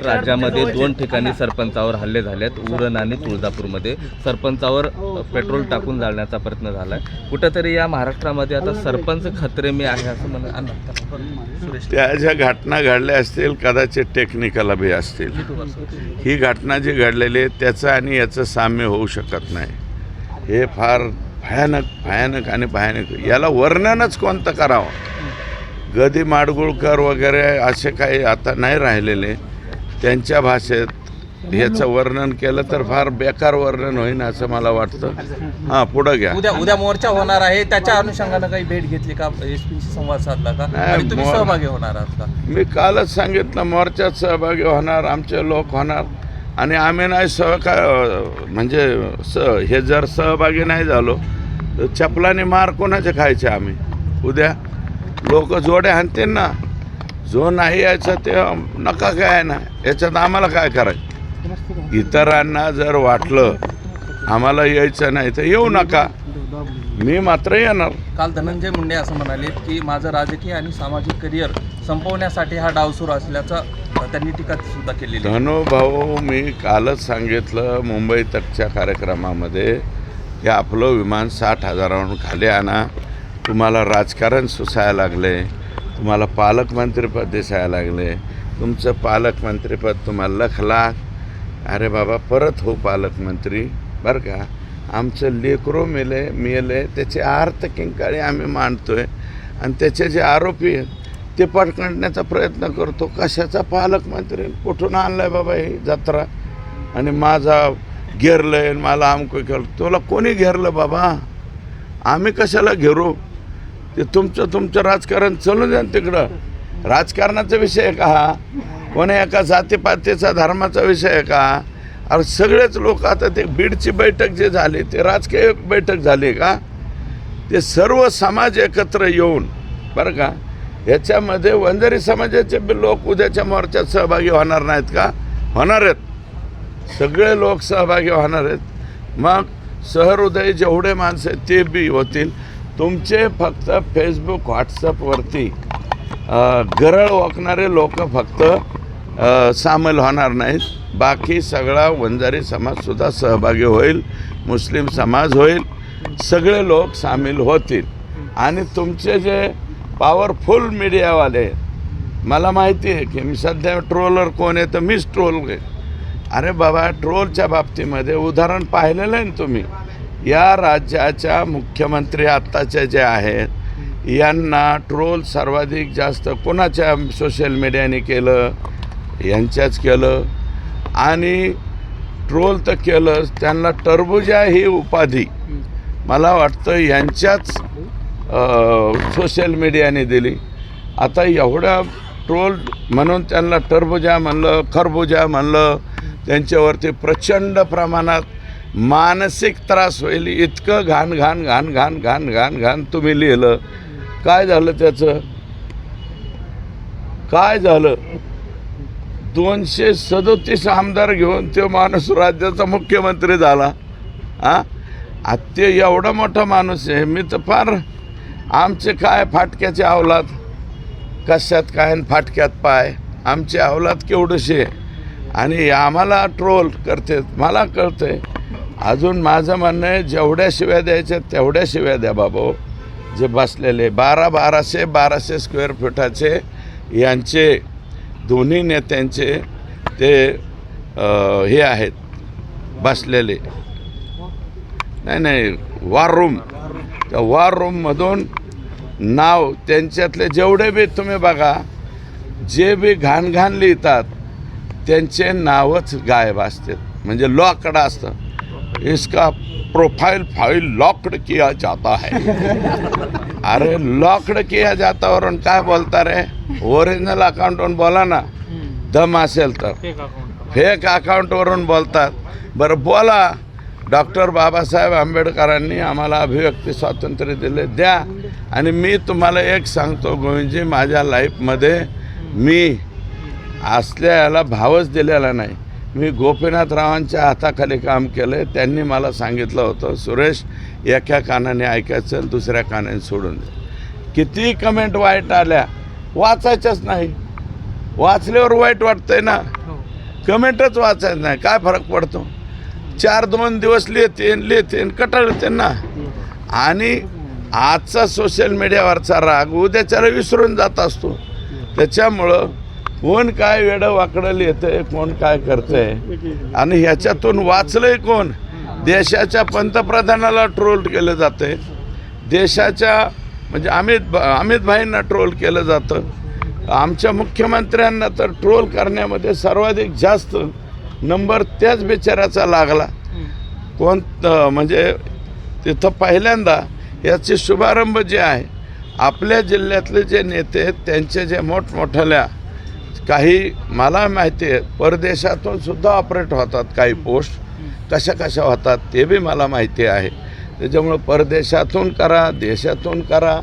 राज्यामध्ये दोन ठिकाणी सरपंचावर हल्ले झालेत. उरण आणि तुळजापूरमध्ये. सरपंचावर अ, पेट्रोल टाकून जाळण्याचा प्रयत्न झालाय. कुठेतरी या महाराष्ट्रामध्ये आता सरपंच खतरे मी आहे असं म्हणा सुरेश त्या ज्या घटना घडल्या असतील कदाचित टेक्निकल बी असतील. ही घटना जी घडलेली आहे त्याचं आणि याचं साम्य होऊ शकत नाही. हे फार भयानक भयानक आणि भयानक. याला वर्णनच कोणतं करावं? गदी माडगुळकर वगैरे असे काही आता नाही राहिलेले. त्यांच्या भाषेत याचं वर्णन केलं तर फार बेकार वर्णन होईन असं मला वाटतं. हां पुढं घ्या. उद्या उद्या मोर्चा होणार आहे. त्याच्या अनुषंगानं काही भेट घेतली का? एस संवाद साधला का? नाही, आणि तुम्ही मोर- सहभागी होणार आहात का? मी कालच सांगितलं मोर्चात सहभागी होणार आमचे लोक होणार. आणि आम्ही नाही सहका म्हणजे स हे जर सहभागी नाही झालो तर चपलाने मार कोणाचे खायचे आम्ही? उद्या लोक जोडे हाणतील ना. जो नाही यायचं ते नका काय ना याच्यात आम्हाला काय करायचं? इतरांना जर वाटलं आम्हाला यायचं नाही तर येऊ नका. मी मात्र येणार. काल धनंजय मुंडे असं म्हणाले की माझं राजकीय आणि सामाजिक करिअर संपवण्यासाठी हा डाव सुरू असल्याचा त्यांनी टीका सुद्धा आहे. धनुभाऊ मी कालच सांगितलं मुंबई तकच्या कार्यक्रमामध्ये हे आपलं विमान साठ हजारावरून खाली आणा. तुम्हाला राजकारण सुसायला लागले. तुम्हाला पालकमंत्रीपद दिसायला लागले. तुमचं पालकमंत्रीपद तुम्हाला लखला अरे बाबा परत हो पालकमंत्री बरं का? आमचं लेकरो मेले मेले त्याचे अर्थ किंकाळी आम्ही आहे आणि त्याचे जे आरोपी आहेत ते पकडण्याचा प्रयत्न करतो. कशाचा पालकमंत्री कुठून आणलाय बाबा ही जत्रा? आणि माझा घेरलं आहे मला आमकं केलं तुला कोणी घेरलं बाबा? आम्ही कशाला घेरू? ते तुमचं तुमचं राजकारण चालू द्या तिकडं. राजकारणाचा विषय का हा? कोणी एका जातीपातीचा धर्माचा विषय का? अरे सगळेच लोक आता ते बीडची बैठक जे झाली ते राजकीय बैठक झाली का? ते सर्व समाज एकत्र येऊन बरं का? याच्यामध्ये वंजारी समाजाचे बी लोक उद्याच्या मोर्चात सहभागी होणार नाहीत का? होणार आहेत. सगळे लोक सहभागी होणार आहेत. मग सहृदय जेवढे माणसं आहेत ते बी होतील. तुमचे फक्त फेसबुक व्हॉट्सअपवरती गरळ ओकणारे लोक फक्त सामील होणार नाहीत. बाकी सगळा वंजारी समाजसुद्धा सहभागी होईल मुस्लिम समाज होईल सगळे लोक सामील होतील. आणि तुमचे जे पॉवरफुल मीडियावाले मला माहिती आहे की मी सध्या ट्रोलर कोण आहे तर मीच ट्रोल आहे. अरे बाबा ट्रोलच्या बाबतीमध्ये उदाहरण पाहिलेलं आहे ना तुम्ही? या राज्याच्या मुख्यमंत्री आत्ताचे जे आहेत यांना ट्रोल सर्वाधिक जास्त कोणाच्या सोशल मीडियाने केलं? यांच्याच केलं. आणि ट्रोल तर केलंच त्यांना टरबुजा ही उपाधी. मला वाटतं यांच्याच सोशल मीडियाने दिली. आता एवढ्या ट्रोल म्हणून त्यांना टरबुजा म्हणलं खरबुजा म्हणलं त्यांच्यावरती प्रचंड प्रमाणात मानसिक त्रास होईल. इतकं घाण घाण घाण घाण घाण घाण घाण तुम्ही लिहिलं. काय झालं त्याचं? काय झालं? दोनशे सदोतीस आमदार घेऊन तो माणूस राज्याचा मुख्यमंत्री झाला. हा आ ते एवढा मोठा माणूस आहे. मी तर फार आमचे काय फाटक्याचे अवलाद? कशात काय फाटक्यात पाय? आमचे अवलाद केवढंशे? आहे आणि आम्हाला ट्रोल करते. मला कळतंय. अजून माझं म्हणणं आहे जेवढ्या शिव्या द्यायच्या तेवढ्या शिव्या द्या बाबा. जे बसलेले बारा बाराशे बाराशे स्क्वेअर फुटाचे यांचे दोन्ही नेत्यांचे ते हे आहेत बसलेले. नाही नाही वॉर रूम त्या वॉर रूममधून नाव त्यांच्यातले जेवढे बी तुम्ही बघा जे बी घाण घाण लिहितात त्यांचे नावच गायब असतात. म्हणजे लॉकडा असतं. इसका प्रोफाइल फाइल लॉकड किया जाता है। अरे लॉकड किया जाता वरून काय बोलता रे ओरिजिनल अकाउंटवरून बोला ना दम असेल तर फेक अकाउंटवरून बोलतात बरं बोला डॉक्टर बाबासाहेब आंबेडकरांनी आम्हाला अभिव्यक्ती स्वातंत्र्य दिले द्या। आणि मी तुम्हाला एक सांगतो गोविंदजी माझ्या लाईफमध्ये मी असल्या याला भावच दिलेला नाही. मी गोपीनाथरावांच्या हाताखाली काम केलं आहे त्यांनी मला सांगितलं होतं सुरेश एका कानाने ऐकायचं आणि दुसऱ्या कानाने सोडून द्या किती कमेंट वाईट आल्या. वाचायच्याच नाही. वाचल्यावर वाईट वाटतंय ना. कमेंटच वाचायचं नाही. काय फरक पडतो? चार दोन दिवस लिहिते लिहिते कटाळते ना. आणि आजचा सोशल मीडियावरचा राग उद्याच्याला विसरून जात असतो. त्याच्यामुळं कोण काय वेडं वाकडं लिहितंय कोण काय करतंय? आणि ह्याच्यातून वाचलंय कोण? देशाच्या पंतप्रधानाला ट्रोल केलं जातंय. देशाच्या म्हणजे अमित अमित भाईंना ट्रोल केलं जातं. आमच्या मुख्यमंत्र्यांना तर ट्रोल करण्यामध्ये सर्वाधिक जास्त नंबर त्याच बिचाऱ्याचा लागला. कोण म्हणजे तिथं पहिल्यांदा याचे शुभारंभ जे आहे आपल्या जिल्ह्यातले जे नेते आहेत त्यांचे जे मोठमोठ्याल्या काही मला माहिती आहे परदेशातून सुद्धा ऑपरेट होतात काही पोस्ट कशा कशा होतात ते बी मला माहिती आहे. त्याच्यामुळं परदेशातून करा देशातून करा.